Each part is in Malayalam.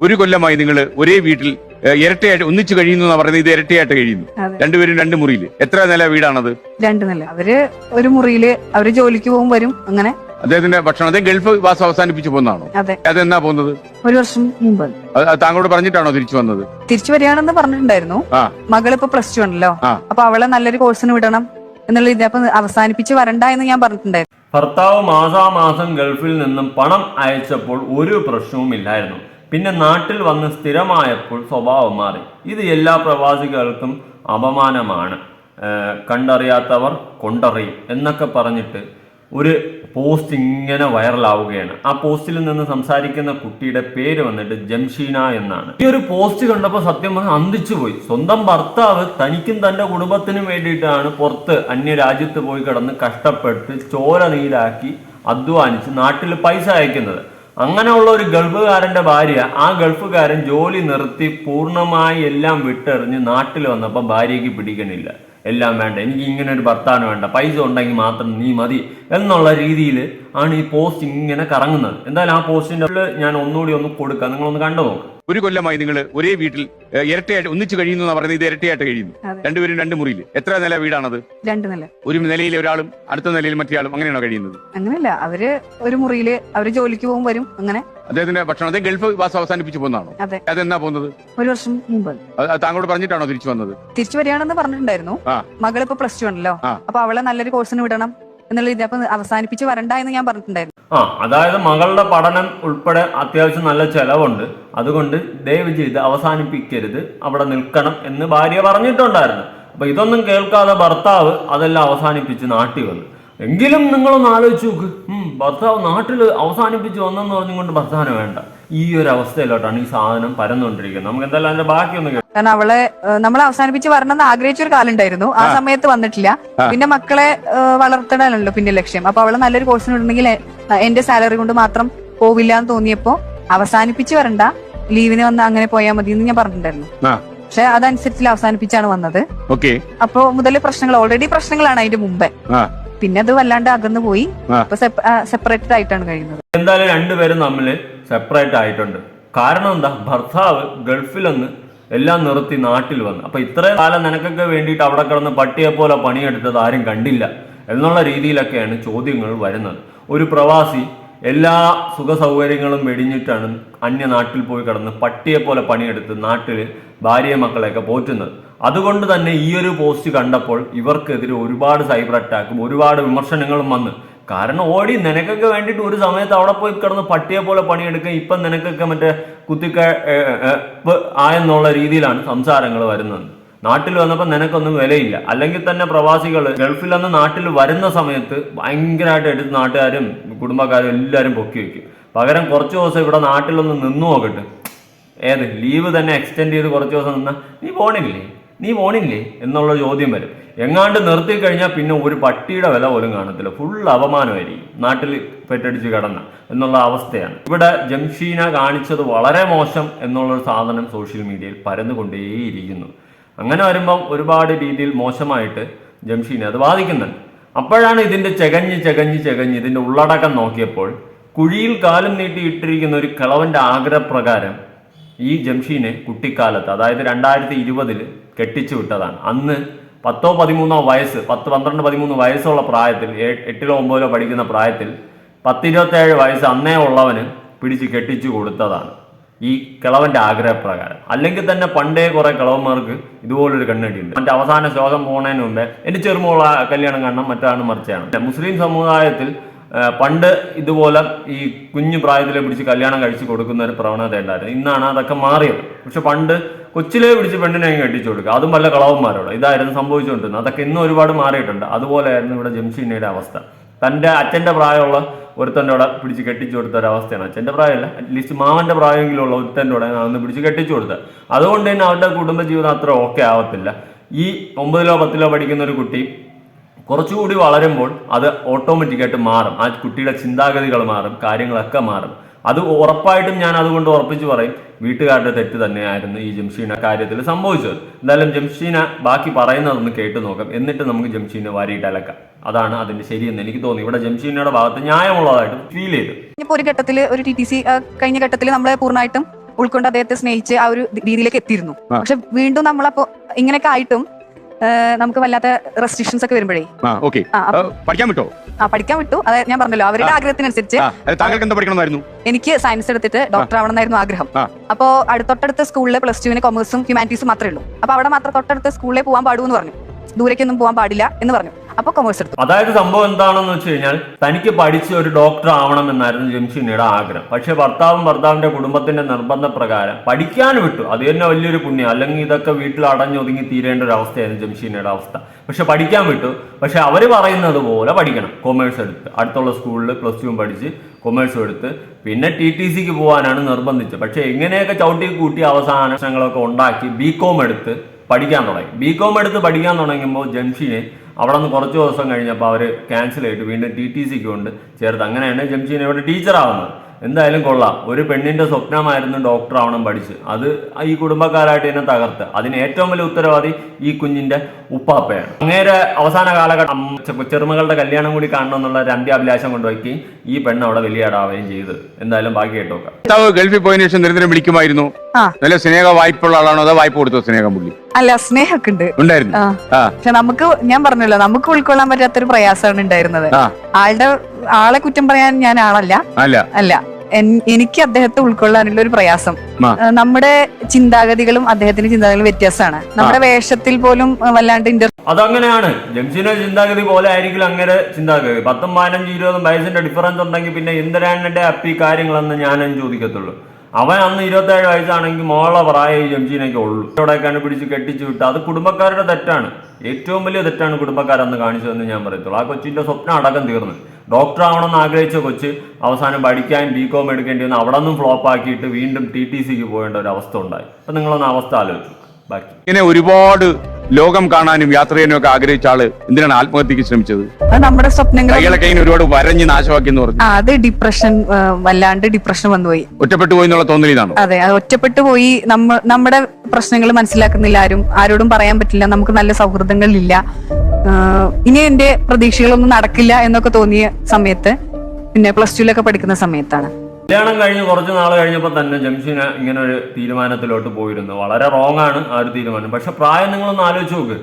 ഒരു കൊല്ലമായി നിങ്ങൾ ഒരേ വീട്ടിൽ ഇരട്ടയായിട്ട് ഒന്നിച്ചു കഴിയുന്നു എന്നാ പറയുന്നത് ഇത് ഇരട്ടയായിട്ട് കഴിയുന്നു. രണ്ടുപേരും രണ്ട് മുറിയിൽ എത്ര നില വീടാണത്? രണ്ട് നില. അവർ ഒരു മുറിയിൽ അവർ ജോലിക്ക് പോകും വരും അങ്ങനെ. അദ്ദേഹത്തിന്റെ ഭക്ഷണം അദ്ദേഹം ഗൾഫ് വാസം അവസാനിപ്പിച്ചു പോകുന്നതാണോ? അതെ. അതെന്നാ പോകുന്നത്? ഒരു വർഷം മുമ്പ്. താങ്കളോട് പറഞ്ഞിട്ടാണോ തിരിച്ചു വന്നത്? തിരിച്ചു വരികയാണെന്ന് പറഞ്ഞിട്ടുണ്ടായിരുന്നു. മകൾ ഇപ്പൊ പ്ലസ് ടു ആണല്ലോ. അപ്പൊ അവളെ നല്ലൊരു കോഴ്സിന് വിടണം എന്നുള്ള ഇത് അപ്പൊ അവസാനിപ്പിച്ച് വരണ്ട എന്ന് ഞാൻ പറഞ്ഞിട്ടുണ്ടായിരുന്നു. ഭർത്താവ് മാസാമാസം ഗൾഫിൽ നിന്നും പണം അയച്ചപ്പോൾ ഒരു പ്രശ്നവുമില്ലായിരുന്നു പിന്നെ നാട്ടിൽ വന്ന് സ്ഥിരമായപ്പോൾ സ്വഭാവം മാറി. ഇത് എല്ലാ പ്രവാസികൾക്കും അപമാനമാണ്. കണ്ടറിയാത്തവർ കൊണ്ടറിയും എന്നൊക്കെ പറഞ്ഞിട്ട് ഒരു പോസ്റ്റ് ഇങ്ങനെ വൈറലാവുകയാണ്. ആ പോസ്റ്റിൽ നിന്ന് സംസാരിക്കുന്ന കുട്ടിയുടെ പേര് വന്നിട്ട് ജംഷീന എന്നാണ്. ഈ ഒരു പോസ്റ്റ് കണ്ടപ്പോൾ സത്യം പറഞ്ഞാൽ അന്തിച്ചു പോയി സ്വന്തം ഭർത്താവ് തനിക്കും തന്റെ കുടുംബത്തിനും വേണ്ടിയിട്ടാണ് പുറത്ത് അന്യരാജ്യത്ത് പോയി കിടന്ന് കഷ്ടപ്പെട്ട് ചോര നീരാക്കി അധ്വാനിച്ച് നാട്ടിൽ പൈസ അയക്കുന്നത്. അങ്ങനെയുള്ള ഒരു ഗൾഫുകാരന്റെ ഭാര്യ ആ ഗൾഫുകാരൻ ജോലി നിർത്തി പൂർണമായി എല്ലാം വിട്ടെറിഞ്ഞ് നാട്ടിൽ വന്നപ്പോൾ ഭാര്യയ്ക്ക് പിടിക്കണില്ല. എല്ലാം വേണ്ട എനിക്ക് ഇങ്ങനെ ഒരു ഭർത്താവിന് വേണ്ട പൈസ ഉണ്ടെങ്കിൽ മാത്രം നീ മതി എന്നുള്ള രീതിയിൽ ആണ് ഈ പോസ്റ്റ് ഇങ്ങനെ കറങ്ങുന്നത്. എന്തായാലും ആ പോസ്റ്റിന്റെ ഞാൻ ഒന്നുകൂടി ഒന്ന് കൊടുക്കാം. നിങ്ങളൊന്ന് കണ്ടു നോക്ക് ഒരു കൊല്ലമായി നിങ്ങൾ ഒരേ വീട്ടിൽ ഇരട്ടയായിട്ട് ഒന്നിച്ചു കഴിയുന്നു എന്ന് പറയുന്നത് ഇത് ഇരട്ടയായിട്ട് കഴിയുന്നു. രണ്ടുപേരും രണ്ട് മുറിയിൽ. എത്ര നില വീടാണത്? രണ്ട് നില. ഒരു നിലയിൽ ഒരാളും അടുത്ത നിലയിൽ മറ്റേയാളും അങ്ങനെയാണോ കഴിയുന്നത്? അങ്ങനെയല്ല അവർ ഒരു മുറിയിൽ അവർ ജോലിക്ക് പോകും വരും അങ്ങനെ. അദ്ദേഹത്തിന്റെ ഭക്ഷണം അദ്ദേഹം ഗൾഫ് വാസം അവസാനിപ്പിച്ചു പോകുന്നതാണോ? അതെ. അതെന്നാ പോകുന്നത്? ഒരു വർഷം മുമ്പ്. താങ്കളോട് പറഞ്ഞിട്ടാണോ തിരിച്ചു വന്നത്? തിരിച്ചു വരികയാണെന്ന് പറഞ്ഞിട്ടുണ്ടായിരുന്നു. മകളിപ്പോ മകൾ ഇപ്പൊ പ്ലസ് ടു ആണല്ലോ. അപ്പൊ അവളെ നല്ലൊരു കോഴ്സിന് വിടണം എന്നുള്ള ഇത് അപ്പൊ അവസാനിപ്പിച്ച് വരണ്ട എന്ന് ഞാൻ പറഞ്ഞിട്ടുണ്ടായിരുന്നു. ആ അതായത് മകളുടെ പഠനം ഉൾപ്പെടെ അത്യാവശ്യം നല്ല ചെലവുണ്ട്. അതുകൊണ്ട് ദയവ് ചെയ്ത് അവസാനിപ്പിക്കരുത്. അവിടെ നിൽക്കണം എന്ന് ഭാര്യ പറഞ്ഞിട്ടുണ്ടായിരുന്നു. അപ്പൊ ഇതൊന്നും കേൾക്കാതെ ഭർത്താവ് അതെല്ലാം അവസാനിപ്പിച്ച് നാട്ടിൽ വന്നു. എങ്കിലും നിങ്ങളൊന്ന് ആലോചിച്ചു നോക്ക്. ഭർത്താവ് നാട്ടിൽ അവസാനിപ്പിച്ച് വന്നെന്ന് പറഞ്ഞുകൊണ്ട് ഭർത്താവിന് വേണ്ട. ഈ ഒരു അവസ്ഥയിലോട്ടാണ് ഈ സാധനം പരന്നുകൊണ്ടിരിക്കുന്നത്. നമുക്ക് എന്തായാലും അതിന്റെ ബാക്കിയൊന്നും. കാരണം അവളെ നമ്മൾ അവസാനിപ്പിച്ച് വരണം എന്ന് ആഗ്രഹിച്ച ഒരു കാലം ഉണ്ടായിരുന്നു ആ. സമയത്ത് വന്നിട്ടില്ല. പിന്നെ മക്കളെ വളർത്തണല്ലോ പിന്നെ ലക്ഷ്യം. അപ്പൊ അവളെ നല്ലൊരു കോഴ്സിന് ഉണ്ടെങ്കിൽ എന്റെ സാലറി കൊണ്ട് മാത്രം പോവില്ല എന്ന് തോന്നിയപ്പോ അവസാനിപ്പിച്ച് വരണ്ട. ലീവിന് വന്ന് അങ്ങനെ പോയാൽ മതി എന്ന് ഞാൻ പറഞ്ഞിട്ടുണ്ടായിരുന്നു. പക്ഷെ അതനുസരിച്ച് അവസാനിപ്പിച്ചാണ് വന്നത്. ഓക്കെ. അപ്പൊ മുതൽ പ്രശ്നങ്ങൾ ഓൾറെഡി പ്രശ്നങ്ങളാണ് അതിന്റെ മുമ്പേ. പിന്നെ അത് വല്ലാണ്ട് അകന്നു പോയി. ഇപ്പൊ സെപ്പറേറ്റഡ് ആയിട്ടാണ് കഴിയുന്നത്. എന്തായാലും രണ്ടുപേരും തമ്മിൽ സെപ്പറേറ്റ് ആയിട്ടുണ്ട്. കാരണം എന്താ? ഭർത്താവ് ഗൾഫിലൊന്ന് എല്ലാം നിർത്തി നാട്ടിൽ വന്നു. അപ്പൊ ഇത്രയും കാലം നിനക്കൊക്കെ വേണ്ടിയിട്ട് അവിടെ കിടന്ന് പട്ടിയെ പോലെ പണിയെടുത്തത് ആരും കണ്ടില്ല എന്നുള്ള രീതിയിലൊക്കെയാണ് ചോദ്യങ്ങൾ വരുന്നത്. ഒരു പ്രവാസി എല്ലാ സുഖ സൗകര്യങ്ങളും വെടിഞ്ഞിട്ടാണ് അന്യ നാട്ടിൽ പോയി കിടന്ന് പട്ടിയെ പോലെ പണിയെടുത്ത് നാട്ടിൽ ഭാര്യ മക്കളെയൊക്കെ പോറ്റുന്നത്. അതുകൊണ്ട് തന്നെ ഈ ഒരു പോസ്റ്റ് കണ്ടപ്പോൾ ഇവർക്കെതിരെ ഒരുപാട് സൈബർ അറ്റാക്കും ഒരുപാട് വിമർശനങ്ങളും വന്നു കാരണം ഓടി നിനക്കൊക്കെ വേണ്ടിയിട്ട് ഒരു സമയത്ത് അവിടെ പോയി കിടന്ന് പട്ടിയെ പോലെ പണിയെടുക്കുക ഇപ്പം നിനക്കൊക്കെ മറ്റേ കുത്തിക്ക ആയെന്നുള്ള രീതിയിലാണ് സംസാരങ്ങൾ വരുന്നത്. നാട്ടിൽ വന്നപ്പോൾ നിനക്കൊന്നും വിലയില്ല. അല്ലെങ്കിൽ തന്നെ പ്രവാസികൾ ഗൾഫിൽ നിന്ന് നാട്ടിൽ വരുന്ന സമയത്ത് ഭയങ്കരമായിട്ട് എടുത്ത് നാട്ടുകാരും കുടുംബക്കാരും എല്ലാവരും പൊക്കി വയ്ക്കും പകരം കുറച്ച് ദിവസം ഇവിടെ നാട്ടിലൊന്ന് നിന്നു നോക്കട്ടെ. ഏത് ലീവ് തന്നെ എക്സ്റ്റെൻഡ് ചെയ്ത് കുറച്ച് ദിവസം നിന്നാൽ നീ പോണില്ലേ? നീ പോണില്ലേ? എന്നുള്ള ചോദ്യം വരും. എങ്ങാണ്ട് നിർത്തി കഴിഞ്ഞാൽ പിന്നെ ഒരു പട്ടിയുടെ വില പോലും കാണത്തില്ല. ഫുൾ അപമാനമായിരിക്കും. നാട്ടിൽ പെറ്റടിച്ച് കിടന്ന എന്നുള്ള അവസ്ഥയാണ്. ഇവിടെ ജംഷീന കാണിച്ചത് വളരെ മോശം എന്നുള്ളൊരു സാധനം സോഷ്യൽ മീഡിയയിൽ പരന്നുകൊണ്ടേയിരിക്കുന്നു. അങ്ങനെ വരുമ്പം ഒരുപാട് രീതിയിൽ മോശമായിട്ട് ജംഷീനെ അത് ബാധിക്കുന്നുണ്ട്. അപ്പോഴാണ് ഇതിന്റെ ചെകഞ്ഞ് ചെകഞ്ഞ് ചെകഞ്ഞ് ഇതിന്റെ ഉള്ളടക്കം നോക്കിയപ്പോൾ കുഴിയിൽ കാലം നീട്ടി ഇട്ടിരിക്കുന്ന ഒരു കിളവന്റെ ആഗ്രഹപ്രകാരം ഈ ജംഷീനെ കുട്ടിക്കാലത്ത് അതായത് രണ്ടായിരത്തി ഇരുപതിൽ കെട്ടിച്ചു വിട്ടതാണ്. അന്ന് പത്തോ പതിമൂന്നോ വയസ്സ് പത്ത് പന്ത്രണ്ട് പതിമൂന്ന് വയസ്സുള്ള പ്രായത്തിൽ എട്ടിലോ ഒമ്പതിലോ പഠിക്കുന്ന പ്രായത്തിൽ പത്തിരുപത്തേഴ് വയസ്സ് അന്നേ ഉള്ളവന് പിടിച്ച് കെട്ടിച്ചു കൊടുത്തതാണ്. ഈ കിളവന്റെ ആഗ്രഹപ്രകാരം. അല്ലെങ്കിൽ തന്നെ പണ്ടേ കുറെ കിളവന്മാർക്ക് ഇതുപോലൊരു കണ്ണടിയുണ്ട് മറ്റേ അവസാന ശ്ലോകം പോകുന്നതിന് മുമ്പേ എന്റെ ചെറുമോള കല്യാണം കാണണം മറ്റാണ് മറിച്ചാണ് മുസ്ലിം സമുദായത്തിൽ പണ്ട് ഇതുപോലെ ഈ കുഞ്ഞു പ്രായത്തിലെ പിടിച്ച് കല്യാണം കഴിച്ച് കൊടുക്കുന്ന ഒരു പ്രവണത ഉണ്ടായിരുന്നു. ഇന്നാണ് അതൊക്കെ മാറിയത്. പക്ഷെ പണ്ട് കൊച്ചിലെ പിടിച്ച് പെണ്ണിനെ കെട്ടിച്ചു കൊടുക്കുക. അതും വല്ല കളവന്മാരോട്. ഇതായിരുന്നു സംഭവിച്ചുകൊണ്ടിരുന്നത്. അതൊക്കെ ഇന്നും ഒരുപാട് മാറിയിട്ടുണ്ട്. അതുപോലെയായിരുന്നു ഇവിടെ ജംഷീനയുടെ അവസ്ഥ. തന്റെ അച്ഛന്റെ പ്രായമുള്ള ഒരുത്തന്റെ കൂടെ പിടിച്ച് കെട്ടിച്ചു കൊടുത്ത ഒരവസ്ഥയാണ് അച്ഛന്റെ പ്രായമല്ല. അറ്റ്ലീസ്റ്റ് മാമന്റെ പ്രായമെങ്കിലുള്ള ഒരുത്തന്റെ കൂടെ അന്ന് പിടിച്ച് കെട്ടിച്ചു കൊടുത്തത്. അതുകൊണ്ട് തന്നെ അവരുടെ കുടുംബജീവിതം അത്ര ഓക്കെ ആവത്തില്ല. ഈ ഒമ്പതിലോ പത്തിലോ പഠിക്കുന്ന ഒരു കുട്ടി കുറച്ചുകൂടി വളരുമ്പോൾ അത് ഓട്ടോമാറ്റിക്കായിട്ട് മാറും. ആ കുട്ടിയുടെ ചിന്താഗതികൾ മാറും കാര്യങ്ങളൊക്കെ മാറും. അത് ഉറപ്പായിട്ടും ഞാൻ അതുകൊണ്ട് ഉറപ്പിച്ച് പറയും വീട്ടുകാരുടെ തെറ്റ് തന്നെയായിരുന്നു ഈ ജംഷീന കാര്യത്തിൽ സംഭവിച്ചത്. എന്തായാലും ജംഷീന ബാക്കി പറയുന്നതൊന്ന് കേട്ടു നോക്കാം. എന്നിട്ട് നമുക്ക് ജംഷീനെ വാരിയിട്ട് അലക്കാം. അതാണ് അതിന്റെ ശരിയെന്ന് എനിക്ക് തോന്നി ഇവിടെ ജംഷീനയുടെ ഭാഗത്ത് ന്യായമുള്ളതായിട്ട് ഫീൽ ചെയ്തു. ഇനിയിപ്പോ ഒരു ഘട്ടത്തിൽ ഒരു ടി ടി സി കഴിഞ്ഞ ഘട്ടത്തിൽ നമ്മളെ പൂർണമായിട്ടും ഉൾക്കൊണ്ട് അദ്ദേഹത്തെ സ്നേഹിച്ച് ആ ഒരു രീതിയിലേക്ക് എത്തിയിരുന്നു. പക്ഷെ വീണ്ടും നമ്മളപ്പോ ഇങ്ങനെയൊക്കെ ആയിട്ടും നമുക്ക് വല്ലാത്ത റെസ്ട്രിക്ഷൻസ് ഒക്കെ വരുമ്പോഴേ. ഓക്കെ പഠിക്കാൻ വിട്ടോ? ആ പഠിക്കാൻ വിട്ടു. അതായത് ഞാൻ പറഞ്ഞല്ലോ അവരുടെ ആഗ്രഹത്തിനനുസരിച്ച് താങ്കൾക്ക് എന്താ പഠിക്കണമായിരുന്നു എനിക്ക് സയൻസ് എടുത്തിട്ട് ഡോക്ടർ ആവണം എന്നായിരുന്നു ആഗ്രഹം. അപ്പോ സ്കൂളിലെ തൊട്ടടുത്ത സ്കൂളിൽ പ്ലസ് ടുവിന് കൊമേഴ്സും ഹ്യൂമാനിറ്റീസും മാത്രമേ ഉള്ളൂ. അപ്പൊ അവിടെ മാത്രം തൊട്ടടുത്ത സ്കൂളിലേ പോകാൻ പാടൂ എന്ന് പറഞ്ഞു. ദൂരേക്കൊന്നും പോകാൻ പാടില്ല എന്ന് പറഞ്ഞു. അപ്പൊ കൊമേഴ്സ് എടുത്തു. അതായത് സംഭവം എന്താണെന്ന് വെച്ച് കഴിഞ്ഞാൽ തനിക്ക് പഠിച്ച് ഒരു ഡോക്ടർ ആവണം എന്നായിരുന്നു ജംഷീനയുടെ ആഗ്രഹം. പക്ഷെ ഭർത്താവും ഭർത്താവിന്റെ കുടുംബത്തിന്റെ നിർബന്ധ പ്രകാരം പഠിക്കാൻ വിട്ടു. അത് തന്നെ വലിയൊരു പുണ്യം. അല്ലെങ്കിൽ ഇതൊക്കെ വീട്ടിൽ അടഞ്ഞൊതുങ്ങി തീരേണ്ട ഒരു അവസ്ഥയായിരുന്നു ജംഷീനയുടെ അവസ്ഥ. പക്ഷെ പഠിക്കാൻ വിട്ടു. പക്ഷെ അവർ പറയുന്നത് പോലെ പഠിക്കണം. കൊമേഴ്സ് എടുത്ത്. അടുത്തുള്ള സ്കൂളിൽ പ്ലസ് ടുവും പഠിച്ച് കൊമേഴ്സും എടുത്ത്. പിന്നെ ടി ടി സിക്ക് പോകാനാണ് നിർബന്ധിച്ചത്. പക്ഷെ എങ്ങനെയൊക്കെ ചവിട്ടി കൂട്ടി അവസാനങ്ങളൊക്കെ ഉണ്ടാക്കി ബി കോം എടുത്ത് പഠിക്കാൻ തുടങ്ങി. ബി കോം എടുത്ത് പഠിക്കാൻ തുടങ്ങുമ്പോൾ ജംഷീനെ അവിടെ നിന്ന് കുറച്ച് ദിവസം കഴിഞ്ഞപ്പോൾ അവർ ക്യാൻസൽ ചെയ്തിട്ട് വീണ്ടും ടി ടി സിക്ക് കൊണ്ട് ചേർത്ത്. അങ്ങനെയാണ് ജംഷീൻ ഇവിടെ ടീച്ചറാവുന്നത് എന്തായാലും കൊള്ളാം. ഒരു പെണ്ണിന്റെ സ്വപ്നമായിരുന്നു ഡോക്ടർ ആവണം പഠിച്ച്. അത് ഈ കുടുംബക്കാരായിട്ട് തന്നെ തകർത്ത്. അതിന് ഏറ്റവും വലിയ ഉത്തരവാദി ഈ കുഞ്ഞിന്റെ ഉപ്പാപ്പയാണ്. അങ്ങേരെ അവസാന കാലഘട്ടം ചെറുമകളുടെ കല്യാണം കൂടി കാണണം എന്നുള്ള ഒരു അന്ത്യാഭിലാഷം കൊണ്ടുപോയി ഈ പെണ്ണ് അവിടെ വലിയാടാവുകയും ചെയ്ത്. എന്തായാലും ബാക്കി കേട്ടോക്കാം ഗൾഫിൽ പോയതിനു ശേഷം നിരന്തരം വിളിക്കുമായിരുന്നു. നല്ല സ്നേഹ വായ്പുള്ള ആളാണോ അതോ വായ്പ കൊടുത്തോ സ്നേഹം പുള്ളി? അല്ല സ്നേഹമൊക്കെ ഉണ്ട്. ഉണ്ടായിരുന്നു. പക്ഷെ നമുക്ക് ഞാൻ പറഞ്ഞല്ലോ നമുക്ക് ഉൾക്കൊള്ളാൻ പറ്റാത്തൊരു പ്രയാസമാണ് ഉണ്ടായിരുന്നത്. ആളുടെ ആളെ കുറ്റം പറയാൻ ഞാൻ ആളല്ല. അല്ല. അല്ല. എനിക്ക് അദ്ദേഹത്തെ ഉൾക്കൊള്ളാനുള്ള ഒരു പ്രയാസം. നമ്മുടെ ചിന്താഗതികളും അദ്ദേഹത്തിന്റെ ചിന്താഗതികളും വ്യത്യാസമാണ്. നമ്മുടെ വേഷത്തിൽ പോലും വല്ലാണ്ട് ഇന്റർ അതങ്ങനെയാണ്. ജംസിന്റെ ചിന്താഗതി പോലെ ആയിരിക്കും അങ്ങനെ ചിന്താഗതി. പത്തും പതിനഞ്ചും ഇരുപതും വയസ്സിന്റെ ഡിഫറൻസ് ഉണ്ടെങ്കിൽ പിന്നെ എന്തിനാണ് അപ്പി കാര്യങ്ങളെന്ന് ഞാനും ചോദിക്കത്തുള്ളൂ. അവൻ അന്ന് ഇരുപത്തേഴ് വയസ്സാണെങ്കിൽ മോളെ പ്രായം ഈ ജംഷീനൊക്കെ ഉള്ളൂ. ഇവിടെയൊക്കെയാണ് പിടിച്ച് കെട്ടിച്ചു വിട്ട് അത് കുടുംബക്കാരുടെ തെറ്റാണ്. ഏറ്റവും വലിയ തെറ്റാണ് കുടുംബക്കാരെന്ന് കാണിച്ചതെന്ന് ഞാൻ പറയത്തുള്ളൂ. ആ കൊച്ചിന്റെ സ്വപ്നം അടക്കം തീർന്നു. ഡോക്ടർ ആവണമെന്ന് ആഗ്രഹിച്ച കൊച്ച് അവസാനം പഠിക്കാൻ ബി കോം എടുക്കേണ്ടി വന്ന് അവിടെ നിന്നും ഫ്ലോപ്പ് ആക്കിയിട്ട് വീണ്ടും ടി ടി സിക്ക് പോകേണ്ട ഒരു അവസ്ഥ ഉണ്ടായി. അപ്പൊ നിങ്ങളൊന്ന് അവസ്ഥ ആലോചിച്ചു ബാക്കി ഇങ്ങനെ ഒരുപാട് ലോകം കാണാനും യാത്ര ചെയ്യാനും ഒക്കെ ആഗ്രഹിച്ച ആൾ എന്തിനാണ് ആത്മഹത്യക്ക് ശ്രമിച്ചത്? അത് നമ്മുടെ സ്വപ്നങ്ങൾ കൈകളൊക്കെ ഇങ്ങനെ ഒരുപാട് വരഞ്ഞ് നാശമാക്കി എന്ന് പറഞ്ഞു. ആ അത് ഡിപ്രഷൻ വല്ലാണ്ട് ഡിപ്രഷൻ വന്നുപോയി ഒറ്റപ്പെട്ടു പോയി എന്നുള്ള തോന്നലിതാണോ അതെ അത് ഒറ്റപ്പെട്ടു പോയി നമ്മ നമ്മുടെ പ്രശ്നങ്ങൾ മനസ്സിലാക്കുന്നില്ല ആരും ആരോടും പറയാൻ പറ്റില്ല നമുക്ക് നല്ല സൗഹൃദങ്ങളില്ല. ഇനി എന്റെ പ്രതീക്ഷകളൊന്നും നടക്കില്ല എന്നൊക്കെ തോന്നിയ സമയത്ത് പിന്നെ പ്ലസ് ടുവിലൊക്കെ പഠിക്കുന്ന സമയത്താണ്. കല്യാണം കഴിഞ്ഞ് കുറച്ച് നാൾ കഴിഞ്ഞപ്പോൾ തന്നെ ജംഷീന ഇങ്ങനെ ഒരു തീരുമാനത്തിലോട്ട് പോയിരുന്നു. വളരെ റോങ് ആണ് ആ ഒരു തീരുമാനം. പക്ഷെ പ്രായം നിങ്ങളൊന്ന് ആലോചിച്ച് നോക്ക്.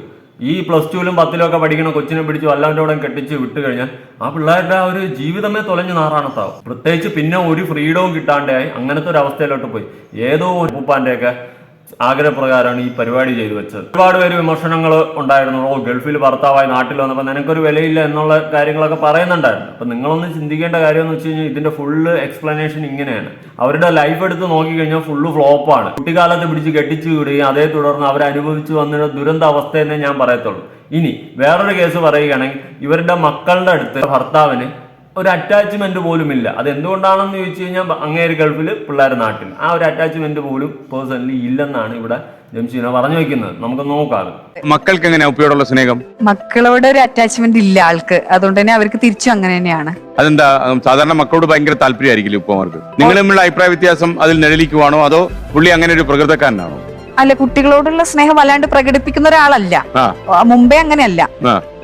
ഈ പ്ലസ് ടുവിലും പത്തിലും ഒക്കെ പഠിക്കുന്ന കൊച്ചിനെ പിടിച്ച് ഇവിടെ കെട്ടിച്ച് വിട്ട് കഴിഞ്ഞാൽ ആ പിള്ളേരുടെ ആ ഒരു ജീവിതമേ തൊലഞ്ഞു നാറാണത്താവും. പ്രത്യേകിച്ച് പിന്നെ ഒരു ഫ്രീഡവും കിട്ടാണ്ടായി അങ്ങനത്തെ ഒരു അവസ്ഥയിലോട്ട് പോയി. ഏതോ ഒരു ഉപ്പാന്റെയൊക്കെ ആഗ്രഹപ്രകാരമാണ് ഈ പരിപാടി ചെയ്തു വെച്ചത്. ഒരുപാട് പേര് വിമർശനങ്ങൾ ഉണ്ടായിരുന്നു. ഓ ഗൾഫിൽ ഭർത്താവായി നാട്ടിൽ വന്നപ്പോൾ നിനക്കൊരു വിലയില്ല എന്നുള്ള കാര്യങ്ങളൊക്കെ പറയുന്നുണ്ടായിരുന്നു. അപ്പൊ നിങ്ങളൊന്ന് ചിന്തിക്കേണ്ട കാര്യം എന്ന് വെച്ച് കഴിഞ്ഞാൽ ഇതിന്റെ ഫുള്ള് എക്സ്പ്ലനേഷൻ ഇങ്ങനെയാണ്. അവരുടെ ലൈഫ് എടുത്ത് നോക്കിക്കഴിഞ്ഞാൽ ഫുള്ള് ഫ്ലോപ്പാണ് കുട്ടിക്കാലത്ത് പിടിച്ച് കെട്ടിച്ചു വിടുകയും അതേ തുടർന്ന് അവർ അനുഭവിച്ചു വന്ന ദുരന്ത അവസ്ഥയെന്നേ ഞാൻ പറയത്തുള്ളൂ. ഇനി വേറൊരു കേസ് പറയുകയാണെങ്കിൽ ഇവരുടെ മക്കളുടെ അടുത്ത് ഭർത്താവിന് ഒരു അറ്റാച്ച്മെന്റ് പോലും ഇല്ല അത് എന്തുകൊണ്ടാണെന്ന് ചോദിച്ചു കഴിഞ്ഞാൽ അങ്ങേര് ഗൾഫിൽ പിള്ളേർ നാട്ടിൽ ആ ഒരു അറ്റാച്ച്മെന്റ് പോലും പേഴ്സണലി ഇല്ലെന്നാണ് ഇവിടെ ജംഷീന പറഞ്ഞു വെക്കുന്നത്. നമുക്ക് നോക്കാം മക്കൾക്ക് എങ്ങനെയാ ഉപ്പയോടുള്ള സ്നേഹം? മക്കളോട് ഒരു അറ്റാച്ച്മെന്റ് ഇല്ല ആൾക്ക്. അതുകൊണ്ട് തന്നെ അവർക്ക് തിരിച്ചു അങ്ങനെ തന്നെയാണ്. അതെന്താ സാധാരണ മക്കളോട് ഭയങ്കര താല്പര്യമായിരിക്കില്ല ഉപ്പമാർക്ക്? നിങ്ങൾ തമ്മിലുള്ള അഭിപ്രായ വ്യത്യാസം അതിൽ നിഴലിക്കുവാണോ അതോ പുള്ളി അങ്ങനെ ഒരു പ്രകൃതക്കാരനാണോ? അല്ല കുട്ടികളോടുള്ള സ്നേഹം വല്ലാണ്ട് പ്രകടിപ്പിക്കുന്ന ഒരാളല്ല. മുമ്പേ അങ്ങനെയല്ല.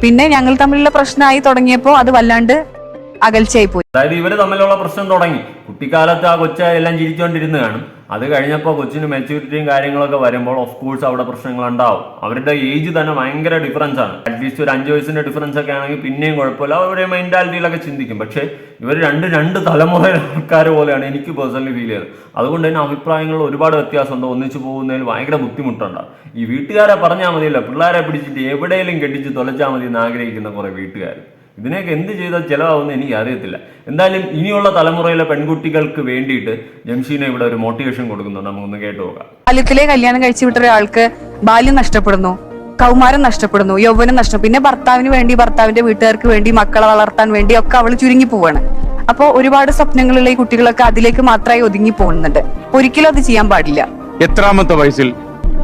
പിന്നെ ഞങ്ങൾ തമ്മിലുള്ള പ്രശ്നമായി തുടങ്ങിയപ്പോ അത് വല്ലാണ്ട് അകൽച്ചയായി പോയി. അതായത് ഇവർ തമ്മിലുള്ള പ്രശ്നം തുടങ്ങി. കുട്ടിക്കാലത്ത് ആ കൊച്ച എല്ലാം ചിരിച്ചുകൊണ്ടിരുന്ന് കാണും. അത് കഴിഞ്ഞപ്പോൾ കൊച്ചിന് മെച്യൂരിറ്റിയും കാര്യങ്ങളൊക്കെ വരുമ്പോൾ ഓഫ് കോഴ്സ് അവിടെ പ്രശ്നങ്ങൾ ഉണ്ടാവും. അവരുടെ ഏജ് തന്നെ ഭയങ്കര ഡിഫറൻസ് ആണ്. അറ്റ്ലീസ്റ്റ് ഒരു അഞ്ച് വയസ്സിന്റെ ഡിഫറൻസ് ഒക്കെ ആണെങ്കിൽ പിന്നെയും കുഴപ്പമില്ല. അവരുടെ മെന്റാലിറ്റിയിലൊക്കെ ചിന്തിക്കും. പക്ഷേ ഇവർ രണ്ട് രണ്ട് തലമുറ ആൾക്കാർ പോലെയാണ് എനിക്ക് പേഴ്സണലി ഫീൽ ചെയ്തത്. അതുകൊണ്ട് തന്നെ അഭിപ്രായങ്ങളിൽ ഒരുപാട് വ്യത്യാസമുണ്ട് ഒന്നിച്ചു പോകുന്നതിൽ ഭയങ്കര ബുദ്ധിമുട്ടുണ്ട്. ഈ വീട്ടുകാരെ പറഞ്ഞാൽ മതിയല്ലോ. പിള്ളേരെ പിടിച്ചിട്ട് എവിടെയെങ്കിലും കെട്ടിച്ച് തൊലച്ചാൽ മതി എന്ന് ആഗ്രഹിക്കുന്ന കുറെ വീട്ടുകാർ ഇതിനെയൊക്കെ എന്ത് ചെയ്താൽ ചിലവാകുന്ന എനിക്ക് അറിയത്തില്ല. എന്തായാലും ഇനിയുള്ള തലമുറയിലെ പെൺകുട്ടികൾക്ക് വേണ്ടിയിട്ട് ജംഷീന ഇവിടെ ഒരു മോട്ടിവേഷൻ കൊടുക്കുന്നുണ്ട്. നമുക്കൊന്ന് കേട്ടു നോക്കാം. ബാല്യത്തിലെ കല്യാണം കഴിച്ചു വിട്ട ഒരാൾക്ക് ബാല്യം നഷ്ടപ്പെടുന്നു കൗമാരം നഷ്ടപ്പെടുന്നു യൗവനം നഷ്ടം പിന്നെ ഭർത്താവിന് വേണ്ടി ഭർത്താവിന്റെ വീട്ടുകാർക്ക് വേണ്ടി മക്കളെ വളർത്താൻ വേണ്ടി ഒക്കെ അവൾ ചുരുങ്ങി പോവാണ്. അപ്പോൾ ഒരുപാട് സ്വപ്നങ്ങളുള്ള ഈ കുട്ടികളൊക്കെ അതിലേക്ക് മാത്രമായി ഒതുങ്ങി പോകുന്നുണ്ട്. ഒരിക്കലും അത് ചെയ്യാൻ പാടില്ല. എത്രാമത്തെ വയസ്സിൽ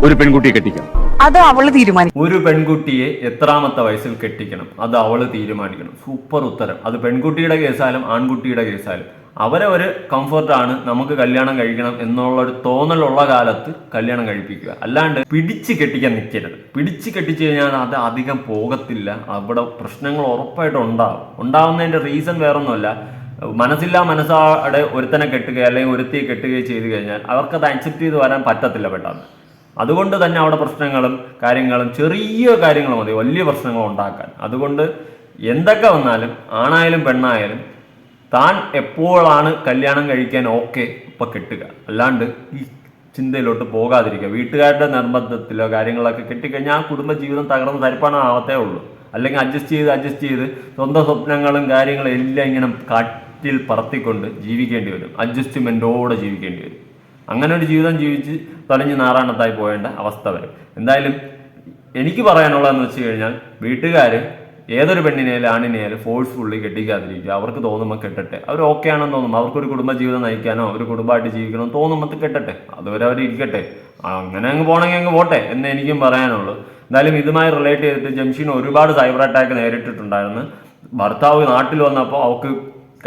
ഒരു പെൺകുട്ടിയെ കെട്ടിക്കാം? അത് അവൾ തീരുമാനിക്കും. ഒരു പെൺകുട്ടിയെ എത്രാമത്തെ വയസ്സിൽ കെട്ടിക്കണം? അത് അവൾ തീരുമാനിക്കണം. സൂപ്പർ ഉത്തരം. അത് പെൺകുട്ടിയുടെ കേസായാലും ആൺകുട്ടിയുടെ കേസായാലും. അവരെ ഒരു കംഫർട്ടാണ് നമുക്ക് കല്യാണം കഴിക്കണം എന്നുള്ള ഒരു തോന്നലുള്ള കാലത്ത് കല്യാണം കഴിപ്പിക്കുക. അല്ലാണ്ട് പിടിച്ച് കെട്ടിക്കാൻ നിൽക്കരുത് പിടിച്ച് കെട്ടിച്ചു കഴിഞ്ഞാൽ അത് അധികം പോകത്തില്ല. അവിടെ പ്രശ്നങ്ങൾ ഉറപ്പായിട്ട് ഉണ്ടാവും. ഉണ്ടാവുന്നതിന്റെ റീസൺ വേറൊന്നുമല്ല. മനസ്സില്ലാ മനസ്സാടെ ഒരുത്തനെ കെട്ടുകയോ അല്ലെങ്കിൽ ഒരുത്തിയെ കെട്ടുകയോ ചെയ്തു കഴിഞ്ഞാൽ അവർക്ക് അത് അക്സെപ്റ്റ് ചെയ്ത് വരാൻ പറ്റത്തില്ല പെട്ടെന്ന്. അതുകൊണ്ട് തന്നെ അവിടെ പ്രശ്നങ്ങളും കാര്യങ്ങളും ചെറിയ കാര്യങ്ങൾ മതി വലിയ പ്രശ്നങ്ങൾ ഉണ്ടാക്കാൻ. അതുകൊണ്ട് എന്തൊക്കെ വന്നാലും ആണായാലും പെണ്ണായാലും താൻ എപ്പോഴാണ് കല്യാണം കഴിക്കാൻ ഓക്കെ ഇപ്പം കെട്ടുക. അല്ലാണ്ട് ഈ ചിന്തയിലോട്ട് പോകാതിരിക്കുക. വീട്ടുകാരുടെ നിർബന്ധത്തിലോ കാര്യങ്ങളൊക്കെ കെട്ടിക്കഴിഞ്ഞാൽ ആ കുടുംബജീവിതം തകർന്ന് തരിപ്പാണം ആവത്തേ ഉള്ളൂ. അല്ലെങ്കിൽ അഡ്ജസ്റ്റ് ചെയ്ത് അഡ്ജസ്റ്റ് ചെയ്ത് സ്വന്തം സ്വപ്നങ്ങളും കാര്യങ്ങളും എല്ലാം ഇങ്ങനെ കാറ്റിൽ പറത്തിക്കൊണ്ട് ജീവിക്കേണ്ടി വരും. അഡ്ജസ്റ്റ്മെന്റോടെ ജീവിക്കേണ്ടി വരും. അങ്ങനെ ഒരു ജീവിതം ജീവിച്ച് തലഞ്ഞ് നാറാണത്തായി പോകേണ്ട അവസ്ഥ വരും. എന്തായാലും എനിക്ക് പറയാനുള്ളതെന്ന് വെച്ച് കഴിഞ്ഞാൽ വീട്ടുകാർ ഏതൊരു പെണ്ണിനെയാലും ആണിനെയാലും ഫോഴ്സ്ഫുള്ളി കെട്ടിക്കാതിരിക്കുക. അവർക്ക് തോന്നുമ്പോൾ കെട്ടട്ടെ. അവർ ഓക്കെ ആണെന്ന് തോന്നും അവർക്കൊരു കുടുംബ ജീവിതം നയിക്കാനോ ഒരു കുടുംബമായിട്ട് ജീവിക്കണമെന്ന് തോന്നുമ്പോൾ കെട്ടട്ടെ. അതുവരെ അവർ ഇരിക്കട്ടെ. അങ്ങനെ അങ്ങ് പോകണമെങ്കിൽ അങ്ങ് പോട്ടെ എന്ന് എനിക്കും പറയാനുള്ളൂ. എന്തായാലും ഇതുമായി റിലേറ്റ് ചെയ്തിട്ട് ജംഷീൻ ഒരുപാട് സൈബർ അറ്റാക്ക് നേരിട്ടിട്ടുണ്ടായിരുന്നു. ഭർത്താവ് നാട്ടിൽ വന്നപ്പോൾ അവൾക്ക്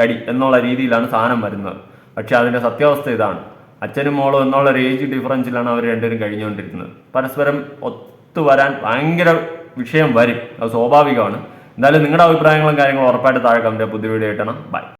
കടി എന്നുള്ള രീതിയിലാണ് സാധനം വരുന്നത്. പക്ഷെ അതിന്റെ സത്യാവസ്ഥ ഇതാണ്. അച്ഛനും മോളും എന്നുള്ള ഒരു ഏജ് ഡിഫറൻസിലാണ് അവർ രണ്ടുപേരും കഴിഞ്ഞുകൊണ്ടിരിക്കുന്നത്. പരസ്പരം ഒത്തു വരാൻ ഭയങ്കര വിഷയം വരും. അത് സ്വാഭാവികമാണ്. എന്തായാലും നിങ്ങളുടെ അഭിപ്രായങ്ങളും കാര്യങ്ങളും ഉറപ്പായിട്ട് താഴെ കമന്റ് പുതിയ വീഡിയോ കിട്ടണം ബൈ